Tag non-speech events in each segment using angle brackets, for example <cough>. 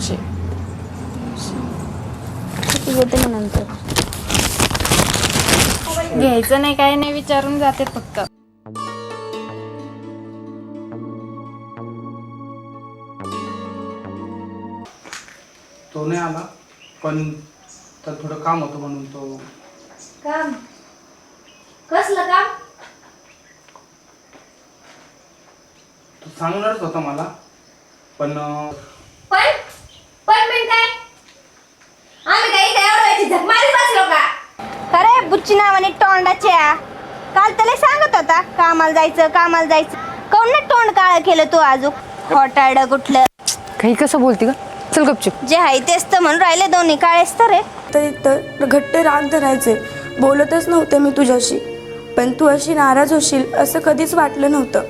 दोनशे. किती घेते मग नंतर? घ्यायचं नाही काय नाही विचारून जाते फक्त. तो नाही आला पण तर थोडं काम होतं म्हणून तो काम? कसलं काम? तो सांगणारच होता मला पण अं, पण पण पण काय आम्ही काही काय एवढं याची झक मारीत बसलो का अरे बुच्ची नावाने तोंडाच्या काल त्याला सांगत होता कामाला जायचं कामाला जायचं. काऊन ना तोंड काळ केलं तू अजून खोटाड कुठलं? काही कसं बोलती का चल गपचूप. जे आहे तेच तर म्हणून राहिले दोन्ही काळेच तर रे. तरी तर घट्ट राग धरायचे. बोलतच नव्हते मी तुझ्याशी. पण तू अशी नाराज होशील असं कधीच वाटलं नव्हतं.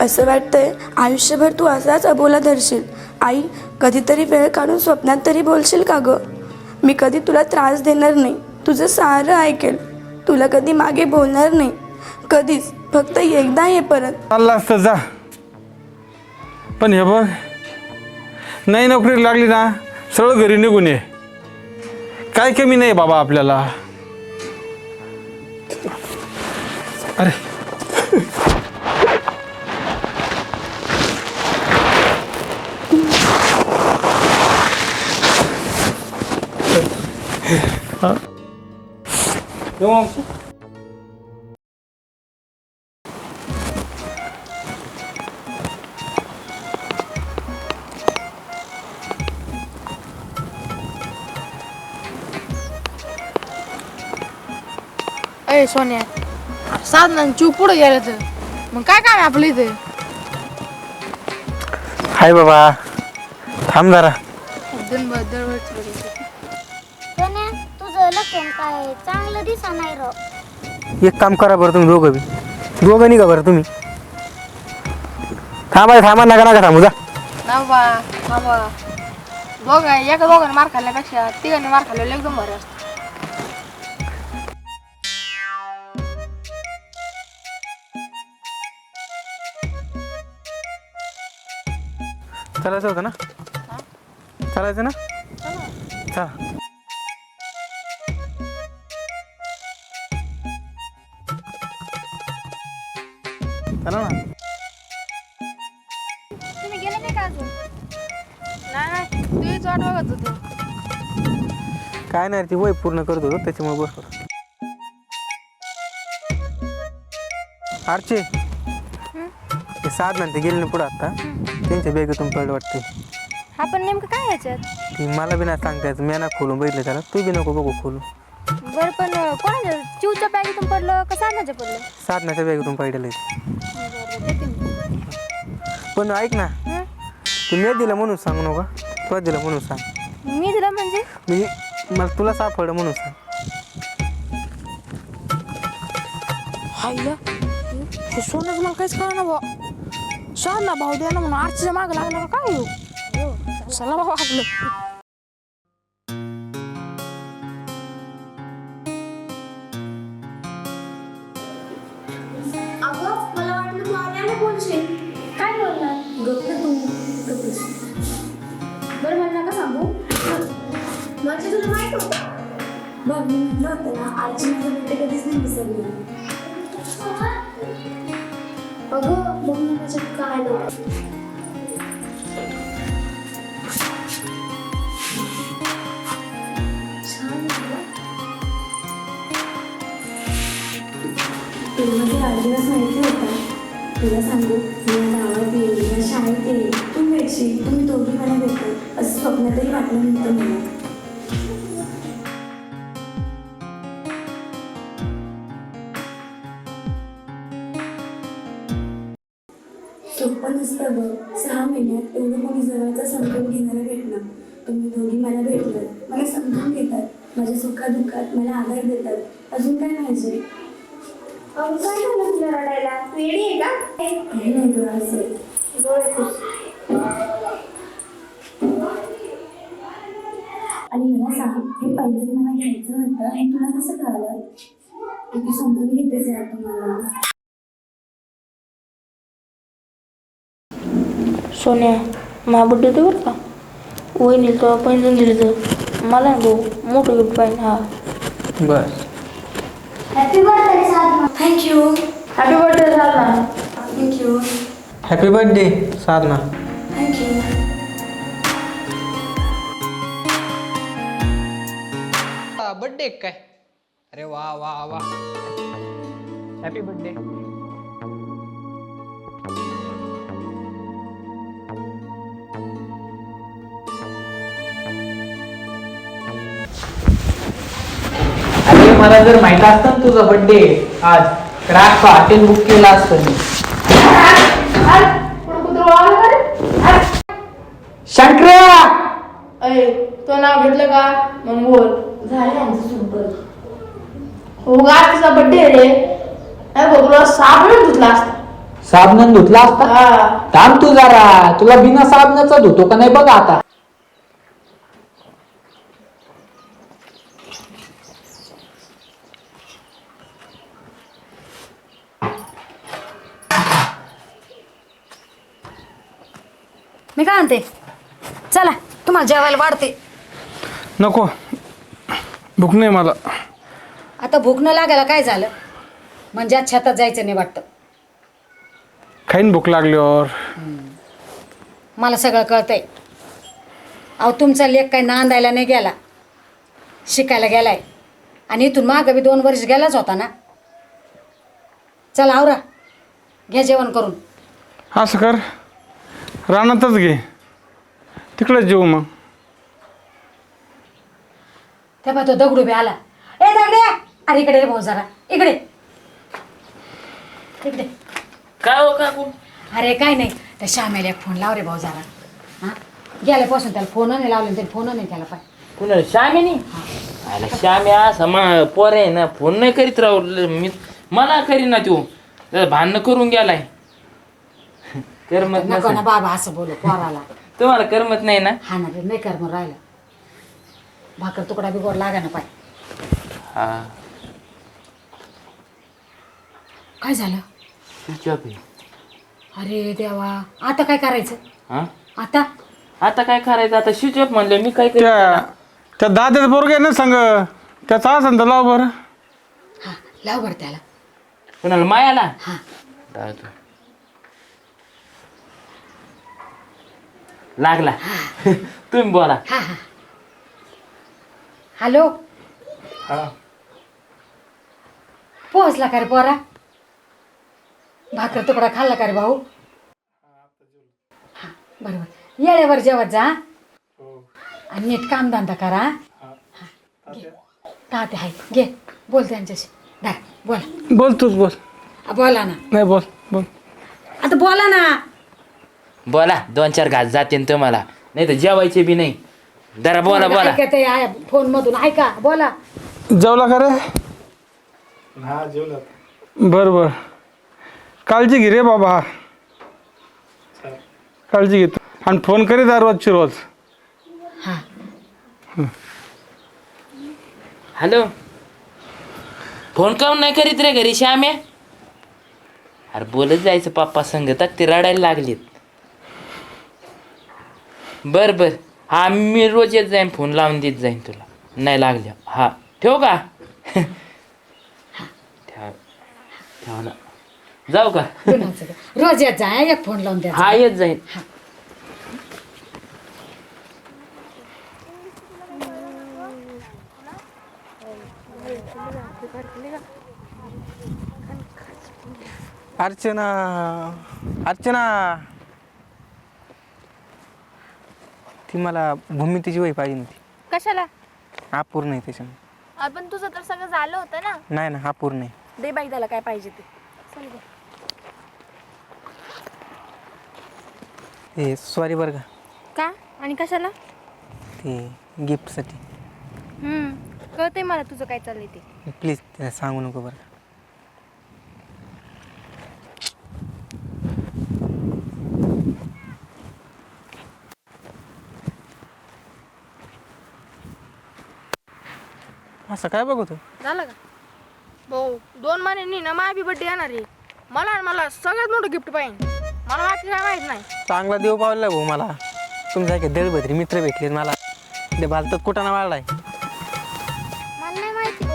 असं वाटतंय आयुष्यभर तू असाच अबोला धरशील. आई कधीतरी वेळ काढून स्वप्नात तरी बोलशील का गं? मी कधी तुला त्रास देणार नाही. तुझं सारं ऐकेल. तुला कधी मागे बोलणार नाही. कधीच. फक्त एकदा ये परत. चालला असतं जा. पण हे बघ नाही नोकरी लागली ना सरळ घरी निघून ये. काय कमी नाही बाबा आपल्याला. अरे. हा. येऊ मग. अय सोन्या साधना चू पुढे गेलं तर. मग काय काम आहे आपलं इथे? हाय बाबा. थांब जरा. दिनभर दरवेळेस काय चांगलं दिसा नाही एक काम करा बरं तुम्ही दोघं बी. दोघं निघा बरं तुम्ही. थांबा थांबा नका नका थांबू जा. थांबा थांबा. दोघं एका दोघांनी मार खाल्ल्यापेक्षा तिघांनी मार खाल्लेलं एकदम असतं. चालायचं होतं ना? चालायचं ना? चला. चला ना. तुम्ही गेले नाही का अजून? नाही नाही तुझीच वाट बघत होतो. काय नाही ती वय पूर्ण करत होतो त्याच्यामुळे बसलो. आरचे ते साधना ते गेले ना पुढं आता. त्यांच्या बॅगेतून पडलं वाटते. हा पण नेमकं काय याच्यात? ती मला बी नाही सांगता मी नाही खोलून बघितलं त्याला. तू बी नको बघू खोलू बरं पण कोणाच्या? चिवच्या बॅगेतून पडलं का साधनाच्या पडलं? साधनाच्या बॅगेतून पडलेलं आहे. पण ऐक ना. तू मी दिलं म्हणून सांगू नका तुला दिलं म्हणून सांग. मी दिलं म्हणजे? मी मला तुला सापडलं म्हणून सांग. हायला हे सोनच मला काहीच कळलं ना भाऊ ना भाऊ द्या ना म्हणून. आरतीच्या माग लागला का काय येऊ चला बाबा आपलं. अगं मला वाटलं तू आल्याने बोलशील. काय बोलणार? बरं मला नका सांगू. म्हणजे तुला माहीत होतं. बघ मी म्हटलं होतं ना आजी माझं भेटे कधीच नाही विसरली. अगं बघ ना त्याच्यात काय नव्हतं छान आहे गं. तुला माझा वाढदिवस माहिती होता? तुला सांगू मी भेटशील तुम्ही दोघी मला भेटल असं स्वप्नातही वाटलं नव्हतं मला. सोपं नसतं बघ सहा महिन्यात एवढं कोणी जवळचा समजून घेणारं भेटणं तुम्ही दोघी मला भेटलात मला समजून घेतात. माझ्या सुखादुःखात मला आधार देतात. अजून काय पाहिजे? अहो काय झालं तुला रडायला. येडी आहे का? नाही गं असं. डोळे खुश. आणि मला सांग हे पहिले मला घ्यायचं होतं आणि तुला कसं कळलं? किती समजून घेतेच यार तुम्हाला. सोन्या महाबुड्डी होती बरं का? वहिनीला तो पैंजण दिलं तर. मला ना भाऊ मोठं गिफ्ट पाहिजे हा बस. Happy birthday Sadhana. Thank you happy birthday झाला thank you happy birthday Sadhana. Thank you birthday काय? अरे वा वा वा. हॅपी बर्थडे अरे मला जर माहीत असतं ना तुझा बर्थडे आज तर आज हॉटेल बुक केलं असतं मी. शंकर्या अय तो नाव घेतलं का? मग बोल झाले आमचं संपर्क हो गा तिचा बड्डे रे. नाही तुला साबण धुतला असता. साबणान धुतला असता? हा. थांब तू जरा. तुला बिना साबणाचा धुतो का नाही बघा आता. मी काय म्हणते? चला तुम्हाला जेवायला वाढते. नको भूक नाही मला. आता भूक न लागायला काय झालं? म्हणजे आज शेतात जायचं नाही वाटतं. खाईन भूक लागल्यावर. मला सगळं कळतंय. अहो तुमचा लेख काय नांदायला नाही गेला. शिकायला गेलाय. आणि इथून मागं बी दोन वर्ष गेलाच होता ना. चला आवरा. घ्या जेवण करून. असं कर. रानातच घे. तिकडेच जेऊ मग. तेव्हा तो दगडू बी आला. ए दगडे! अरे इकडे रे भाऊ जरा. इकडे. इकडे. काय हो काकू? अरे काय नाही. त्या श्यामेला एक फोन लाव रे भाऊ जरा. हां? गेल्यापासून त्याला फोन नाही लावले तरी फोन नाही त्याला पाय. कुणाला श्यामीनी? आला श्याम्या समा पोर आहे ना फोन नाही करीत राहू. मी मला करी ना तू जरा भांडणं करून गेलाय. <laughs> करमत नको ना बाबा असं बोलू पोराला. तुम्हाला करमत नाही ना? हा ना रे नाही कर मग राहिलं. भाकर तुकडा बी गोड लागा ना पाय हा. काय झालं? स्विच ऑफ आहे अरे देवा आता काय करायचं? हा? आता? आता काय करायचं? आता स्विच ऑफ म्हणलं मी काय करू त्या त्या दाद्याचं पोरग आहे ना सांग? त्याचा असं तर लाव बरं. हा लाव बरं त्याला. कुणाला मायाला? हा. लावतो. लागला. तुम्ही बोला. हा हा. हॅलो? पोहोचला का रे पोरा? भाकर तुकडा खाल्ला का रे भाऊ? हा बरोबर. येळेवर जेवत जा हा? आणि नीट कामधंदा करा हा? घे. ताते आहे घे. बोल त्यांच्याशी. बोला. बोल तूच बोल. आ, बोला ना. नाही बोल बोल. आता बोला ना. बोला दोन चार घास जाते तुम्हाला. नाही तर जेवायचे बी नाही. जरा बोला बोला. फोन मधून ऐका बोला. जेवला का रे? हा जेवला. बरं बरं. काळजी घे रे बाबा. काळजी घे तू. आणि फोन करीत जा रोजची रोज. हा. हॅलो? फोन काऊन नाही करीत रे घरी श्याम्या? अरे बोलत जायचं पप्पा संगतात ते रडायला लागलेत. बर बर. हा मी रोज येत जाईन फोन लावून देत जाईन तुला. नाही लागल्या. हा ठेवू का? <laughs> ठेव. ठेव ना. जाऊ का? कुणाचं <laughs> काय? रोज येत जा हा, एक फोन लावून द्या. हा येत जाईन. अर्चना. अर्चना. ती मला भूमितीची वही पाहिजे नव्हती कशाला? अपूर्ण आहे त्याच्यामुळे आपण तुझं तर सगळं झालं होतं ना? नाही ना अपूर्ण आहे. दे बाई त्याला काय पाहिजे ते. ते सॉरी बरं का. का? आणि कशाला? ते गिफ्टसाठी कळतंय मला तुझं काय चाललंय ते. प्लीज सांगू नको बरं का. असं काय बघतो झालं का? भाऊ दोन महिन्यांनी ना माझी बड्डे येणार आहे. मला मला सगळ्यात मोठं गिफ्ट पाहिजे. मला बाकी काय माहीत नाही. चांगला देव पावला भाऊ मला. तुमच्यासारखे दळभद्री मित्र भेटले मला. ते भारतात कुठं ना वाढलाय?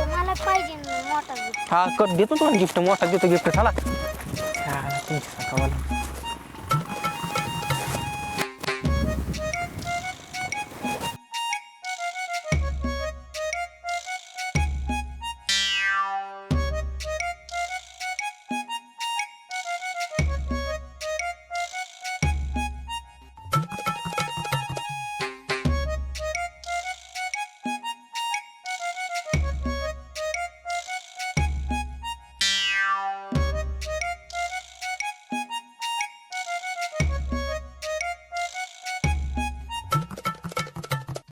मला पाहिजे हा कट देतो तुम्हाला गिफ्ट मोठा देतो गिफ्ट झाला तुमच्या